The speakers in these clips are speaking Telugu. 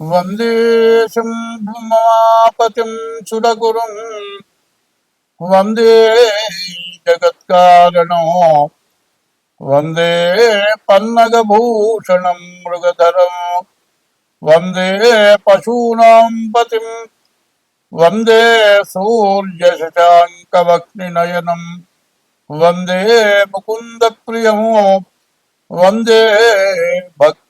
వందే శంభుమాపతిం సురగురుం వందే జగత్కారణో. వందే పన్నగభూషణం మృగధరం. వందే పశూనాం పతిం. వందే సూర్యశశాంకవక్నినయనం. వందే ముకుంద ముకుందప్రియం వందే భక్తి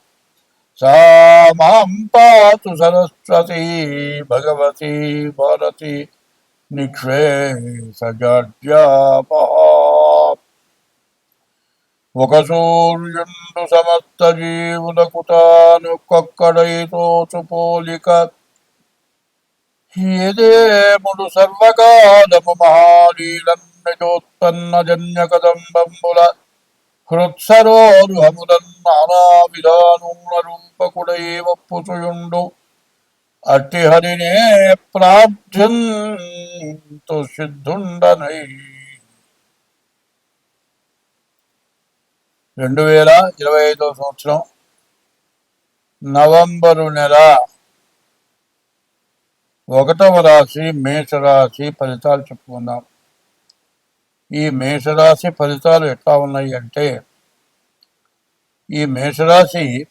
सा मां पातु सरस्वती भगवती भारती నిక్షేసజాడ్యాపహ ఒక సూర్యుండు సమస్త జీవులకు తాను కొక్కడైతోచు పోలిక ఏదేముడు సర్వకాలము మహాలీలన్నజోత్పన్న జన్య కదంబంబుల హృత్సరోరుహములన్ నానా విధానుల అట్టి హరినే ప్రార్థంతు సిద్ధుండనై. రెండు వేల ఇరవై ఐదవ సంవత్సరం నవంబరు నెల ఒకటవ రాశి మేషరాశి ఫలితాలు చెప్పుకుందాం. ఈ మేషరాశి ఫలితాలు ఎట్లా ఉన్నాయి అంటే ఈ మేషరాశి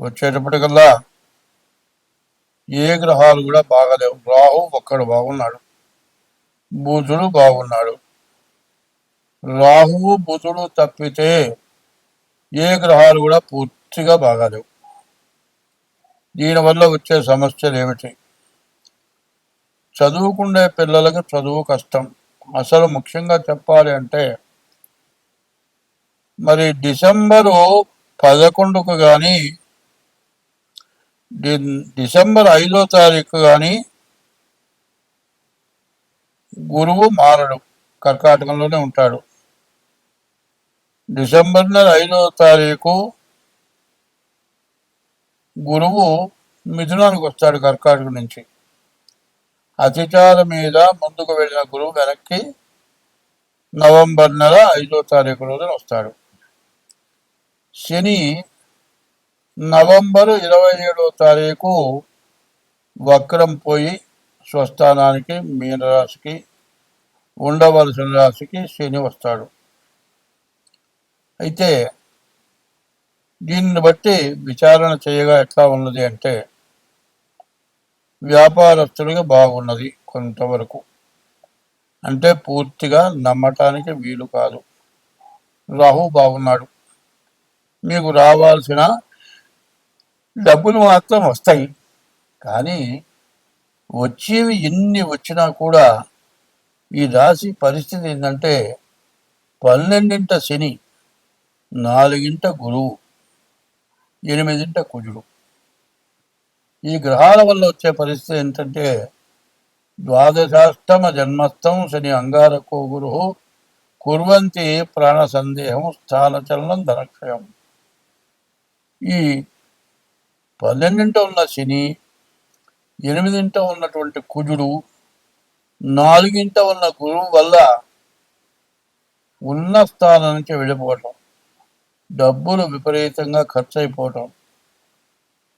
వచ్చేటప్పటికల్లా ఏ గ్రహాలు కూడా బాగలేవు. రాహు ఒక్కడు బాగున్నాడు. బుధుడు బాగున్నాడు. రాహువు బుధుడు తప్పితే ఏ గ్రహాలు కూడా పూర్తిగా బాగాలేవు. దీనివల్ల వచ్చే సమస్యలు ఏమిటి? చదువుకుండే పిల్లలకు చదువు కష్టం. అసలు ముఖ్యంగా చెప్పాలి అంటే మరి డిసెంబరు పదకొండుకు కానీ డి- డిసెంబర్ ఐదో తారీఖు కానీ గురువు మారడు కర్కాటకంలోనే ఉంటాడు. డిసెంబర్ నెల ఐదో తారీఖు గురువు మిథునానికి వస్తాడు కర్కాటకం నుంచి. అతిచార మీద ముందుకు వెళ్ళిన గురువు వెనక్కి నవంబర్ నెల ఐదో తారీఖు రోజున వస్తాడు. శని నవంబరు ఇరవై ఏడో తారీఖు వక్రం పోయి స్వస్థానానికి మీనరాశికి ఉండవలసిన రాశికి శని వస్తాడు. అయితే దీన్ని బట్టి విచారణ చేయగా ఎట్లా ఉన్నది అంటే వ్యాపారస్తులుగా బాగున్నది కొంతవరకు. అంటే పూర్తిగా నమ్మటానికి వీలు కాదు. రాహు బాగున్నాడు. మీకు రావాల్సిన డబ్బులు మాత్రం వస్తాయి. కానీ వచ్చేవి ఎన్ని వచ్చినా కూడా ఈ రాశి పరిస్థితి ఏంటంటే పన్నెండింట శని నాలుగింట గురువు ఎనిమిదింట కుజుడు. ఈ గ్రహాల వల్ల వచ్చే పరిస్థితి ఏంటంటే ద్వాదశాష్టమ జన్మస్థం శని అంగారకో గురు కుర్వంతి ప్రాణ సందేహం స్థానచలనం ధనక్షయం. ఈ పన్నెండింట ఉన్న శని ఎనిమిదింట ఉన్నటువంటి కుజుడు నాలుగింట ఉన్న గురువు వల్ల ఉన్న స్థానం నుంచి వెళ్ళిపోవటం డబ్బులు విపరీతంగా ఖర్చు అయిపోవటం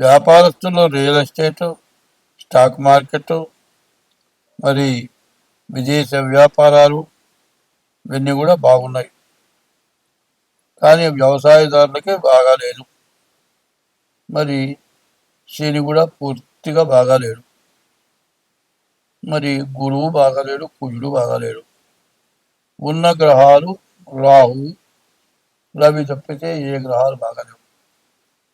వ్యాపారస్తులు రియల్ ఎస్టేటు స్టాక్ మార్కెట్ మరి విదేశ వ్యాపారాలు ఇవన్నీ కూడా బాగున్నాయి. కానీ వ్యవసాయదారులకి బాగాలేదు మరి శని కూడా పూర్తిగా బాగాలేడు మరి గురువు బాగాలేడు కుజుడు బాగాలేడు ఉన్న గ్రహాలు రాహు రవి తప్పితే ఏ గ్రహాలు బాగాలేవు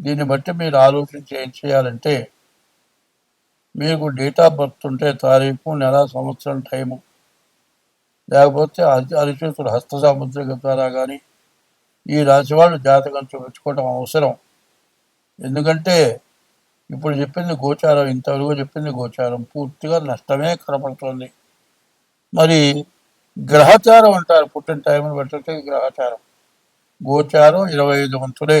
దీన్ని బట్టి మీరు ఆలోచించి ఏం చేయాలంటే మీకు డేట్ ఆఫ్ బర్త్ ఉంటే తారీఖు నెల సంవత్సరం టైము. లేకపోతే అరిచేతుడు హస్త సాముద్రిక ద్వారా కానీ ఈ రాశి వాళ్ళు జాతకం చూపించుకోవడం అవసరం. ఎందుకంటే ఇప్పుడు చెప్పింది గోచారం ఇంతవరకు చెప్పింది గోచారం. పూర్తిగా నష్టమే కనపడుతుంది. మరి గ్రహచారం అంటారు. పుట్టిన టైంను బట్టి గ్రహచారం. గోచారం ఇరవై ఐదు వంతులే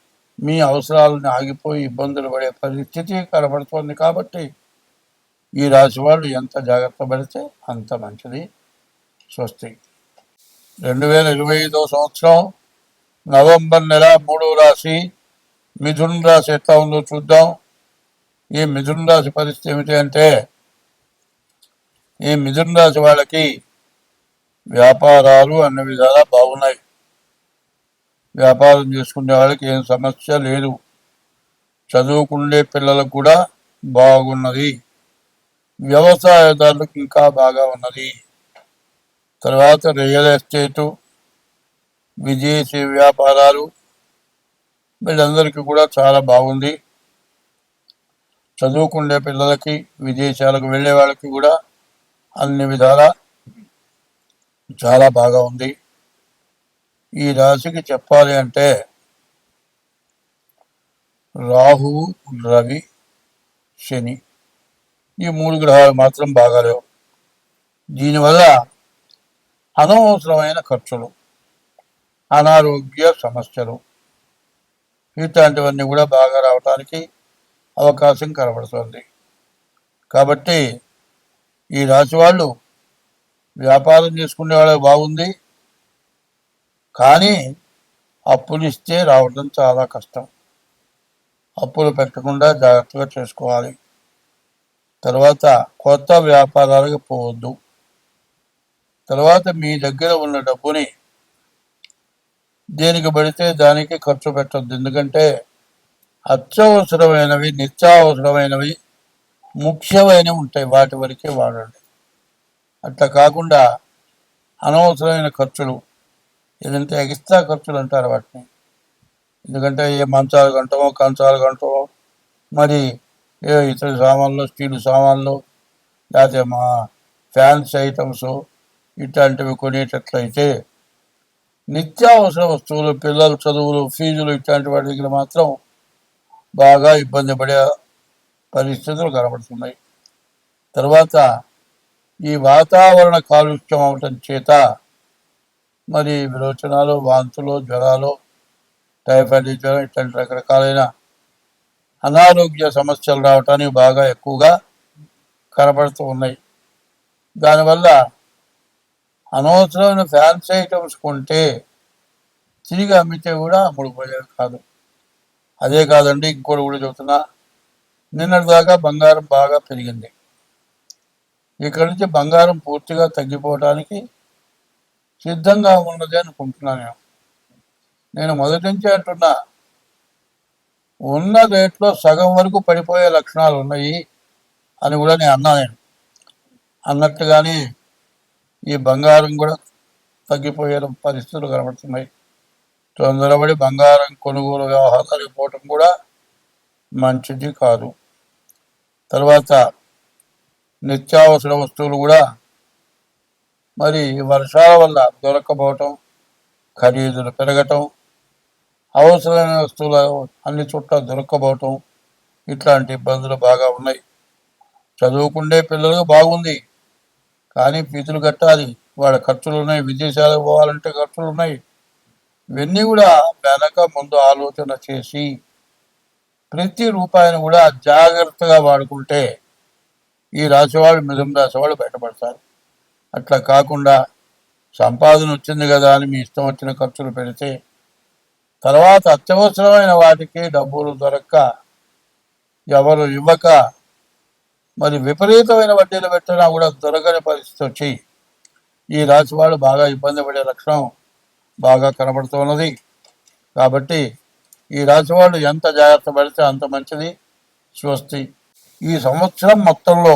మీ అవసరాలను ఆగిపోయి ఇబ్బందులు పడే పరిస్థితి కనబడుతోంది కాబట్టి ఈ రాశి వాళ్ళు ఎంత జాగ్రత్త పడితే అంత మంచిది. స్వస్తి. రెండు వేల ఇరవై ఐదో సంవత్సరం నవంబర్ నెల మూడవ రాశి మిథున్ రాశి ఎట్లా ఉందో చూద్దాం. ఈ మిథున్ రాశి పరిస్థితి ఏమిటి అంటే ఈ మిథున్ రాశి వాళ్ళకి వ్యాపారాలు అన్ని విధాలా బాగున్నాయి. వ్యాపారం చేసుకునే వాళ్ళకి ఏం సమస్య లేదు. చదువుకునే పిల్లలకు కూడా బాగున్నది. వ్యవసాయదారులకు ఇంకా బాగా ఉన్నది. తర్వాత రియల్ ఎస్టేటు విదేశీ వ్యాపారాలు వీళ్ళందరికీ కూడా చాలా బాగుంది. చదువుకునే పిల్లలకి విదేశాలకు వెళ్ళే వాళ్ళకి కూడా అన్ని విధాలా చాలా బాగా ఉంది. ఈ రాశికి చెప్పాలి అంటే రాహువు రవి శని ఈ మూడు గ్రహాలు మాత్రం బాగాలేవు దీనివల్ల అనవసరమైన ఖర్చులు అనారోగ్య సమస్యలు ఇట్లాంటివన్నీ కూడా బాగా రావడానికి అవకాశం కనబడుతుంది. కాబట్టి ఈ రాశి వాళ్ళు వ్యాపారం చేసుకునే వాళ్ళకి బాగుంది కానీ అప్పులు ఇస్తే రావడం చాలా కష్టం. అప్పులు పెట్టకుండా జాగ్రత్తగా చేసుకోవాలి. తర్వాత కొత్త వ్యాపారాలకు పోవద్దు. తర్వాత మీ దగ్గర ఉన్న డబ్బుని దేనికి పడితే దానికి ఖర్చు పెట్టద్దు. ఎందుకంటే అత్యవసరమైనవి నిత్యావసరమైనవి ముఖ్యమైనవి ఉంటాయి. వాటి వరకే వాడండి. అట్లా కాకుండా అనవసరమైన ఖర్చులు ఏదంటే ఎక్స్ట్రా ఖర్చులు అంటారు వాటిని. ఎందుకంటే ఏ మంచాలు గంటమో కంచాలు గంటమో మరి ఏ ఇతర సామాన్లు స్టీల్ సామాన్లు లేకపోతే మా ఫ్యాన్స్ ఐటమ్స్ ఇట్లాంటివి కొనేటట్లయితే నిత్యావసర వస్తువులు పిల్లల చదువులు ఫీజులు ఇట్లాంటి వాటి దగ్గర మాత్రం బాగా ఇబ్బంది పడే పరిస్థితులు కనబడుతున్నాయి. తర్వాత ఈ వాతావరణ కాలుష్యం అవటం చేత మరి విరోచనాలు వాంతులు జ్వరాలు టైఫాయిడ్ జ్వరం ఇట్లాంటి రకరకాలైన అనారోగ్య సమస్యలు రావటానికి బాగా ఎక్కువగా కనబడుతూ ఉన్నాయి. దానివల్ల అనవసరమైన ఫ్యాన్సీ ఐటమ్స్ కొంటే తిరిగి అమ్మితే కూడా అమ్ముడుపోయేది కాదు. అదే కాదండి ఇంకోటి కూడా చెబుతున్నా. నిన్నటి దాకా బంగారం బాగా పెరిగింది. ఇక్కడి నుంచి బంగారం పూర్తిగా తగ్గిపోవడానికి సిద్ధంగా ఉన్నది అనుకుంటున్నాను నేను. నేను మొదటి నుంచి అంటున్నా ఉన్న రేట్లో సగం వరకు పడిపోయే లక్షణాలు ఉన్నాయి అని కూడా నేను అన్నా నేను. అన్నట్టుగానే ఈ బంగారం కూడా తగ్గిపోయే పరిస్థితులు కనబడుతున్నాయి. తొందరపడి బంగారం కొనుగోలు వ్యవహారాలు పోవటం కూడా మంచిది కాదు. తర్వాత నిత్యావసర వస్తువులు కూడా మరి వర్షాల వల్ల దొరకపోవటం ఖరీదులు పెరగటం అవసరమైన వస్తువులు అన్ని చోట్ల దొరకపోవటం ఇట్లాంటి ఇబ్బందులు బాగా ఉన్నాయి. చదువుకుండే పిల్లలకు బాగుంది. కానీ ఫీజులు కట్టాలి. వాళ్ళ ఖర్చులు ఉన్నాయి. విదేశాలకు పోవాలంటే ఖర్చులు ఉన్నాయి. ఇవన్నీ కూడా వెనక ముందు ఆలోచన చేసి ప్రతి రూపాయిని కూడా జాగ్రత్తగా వాడుకుంటే ఈ రాశివాళ్ళు మిథున రాశి బయటపడతారు. అట్లా కాకుండా సంపాదన వచ్చింది కదా అని మీ ఇష్టం వచ్చిన ఖర్చులు పెడితే తర్వాత అత్యవసరమైన వాటికి డబ్బులు దొరక్క ఎవరు ఇవ్వక మరి విపరీతమైన వడ్డీలు పెట్టినా కూడా దొరకని పరిస్థితి వచ్చి ఈ రాశి వాళ్ళు బాగా ఇబ్బంది పడే లక్షణం బాగా కనబడుతున్నది. కాబట్టి ఈ రాశి వాళ్ళు ఎంత జాగ్రత్త పడితే అంత మంచిది. స్వస్తి. ఈ సంవత్సరం మొత్తంలో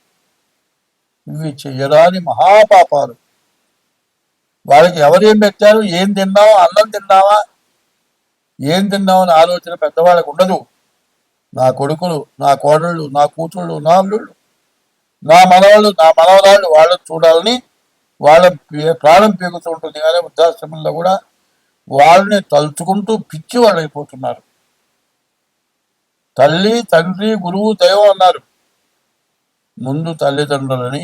ఇవి చేయరాని మహాపాపాలు. వాళ్ళకి ఎవరేం పెట్టారు? ఏం తిన్నావా? అన్నం తిన్నావా? ఏం తిన్నామని ఆలోచన పెద్దవాళ్ళకు ఉండదు. నా కొడుకులు నా కోడళ్ళు నా కూతుళ్ళు నా అల్లుళ్ళు నా మనవాళ్ళు నా మనవరాళ్ళు వాళ్ళని చూడాలని వాళ్ళ ప్రాణం పీకుతూ ఉంటుంది కానీ వృద్ధాశ్రమంలో కూడా వాళ్ళని తలుచుకుంటూ పిచ్చి వాళ్ళు అయిపోతున్నారు తల్లి తండ్రి గురువు దైవం అన్నారు. ముందు తల్లిదండ్రులని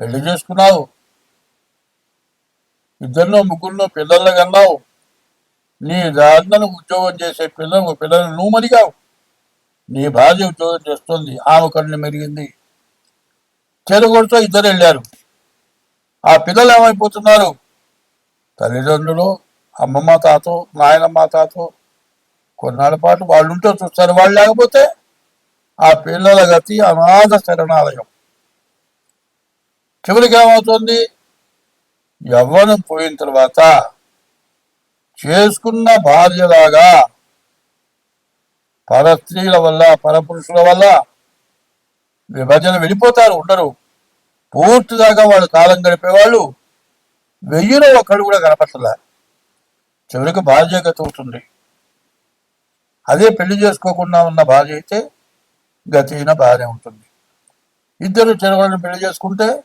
పెళ్ళి చేసుకున్నావు. ఇద్దరినో ముగ్గురునో పిల్లల్ని కన్నావు. నీ దాన్ని ఉద్యోగం చేసే పిల్లలు పిల్లలు నువ్వు మరిగావు. నీ భార్య ఉద్యోగం చేస్తుంది ఆమె కళ్ళు మెరిగింది. చెరుగొడుతో ఇద్దరు వెళ్ళారు. ఆ పిల్లలు ఏమైపోతున్నారు? తల్లిదండ్రులు అమ్మమ్మ తాతో నాయనమ్మ తాతో కొన్నాళ్ళ పాటు వాళ్ళు ఉంటే చూస్తారు. వాళ్ళు లేకపోతే ఆ పిల్లల గతి అనాథ శరణాలయం. చివరికి ఏమవుతుంది యవ్వనం పోయిన తర్వాత చేసుకున్న భార్యలాగా పరస్త్రీల వల్ల పరపురుషుల వల్ల విభజన వెళ్ళిపోతారు ఉండరు. పూర్తిదాకా వాళ్ళు కాలం గడిపేవాళ్ళు వెయ్యిలో ఒక్కడు కూడా కనపడలే చివరికి భార్య గతి అవుతుంది. అదే పెళ్ళి చేసుకోకుండా ఉన్న భార్య అయితే గతి భార్య ఉంటుంది. ఇద్దరు చిరవలను పెళ్ళి చేసుకుంటే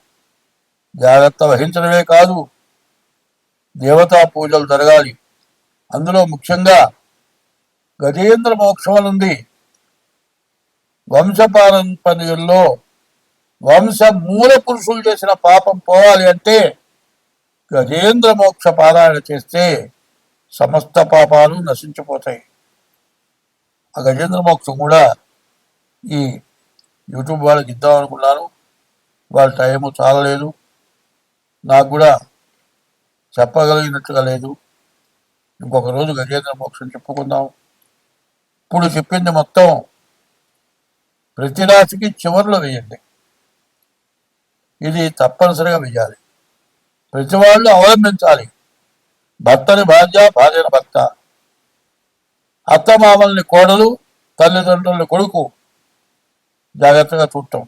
జాగ్రత్త వహించడమే కాదు దేవతా పూజలు జరగాలి. అందులో ముఖ్యంగా గజేంద్ర మోక్షం అని ఉంది. వంశపారంపర్యంలో వంశ మూల పురుషులు చేసిన పాపం పోవాలి అంటే గజేంద్ర మోక్ష పారాయణ చేస్తే సమస్త పాపాలు నశించిపోతాయి. ఆ గజేంద్ర మోక్షం కూడా ఈ యూట్యూబ్ వాళ్ళకి ఇద్దాం అనుకున్నాను. వాళ్ళ టైము చాలలేదు. నాకు కూడా చెప్పగలిగినట్టుగా లేదు. ఇంకొక రోజు గజేంద్ర మోక్షం చెప్పుకుందాం. ఇప్పుడు చెప్పింది మొత్తం ప్రతి రాశికి చివరిలో వేయండి. ఇది తప్పనిసరిగా వేయాలి. ప్రతి వాళ్ళు అవలంబించాలి. భర్తని భార్య భార్యని భర్త. అత్తమామల్ని కోడలు తల్లిదండ్రుల్ని కొడుకు. జాగ్రత్తగా చూడటం.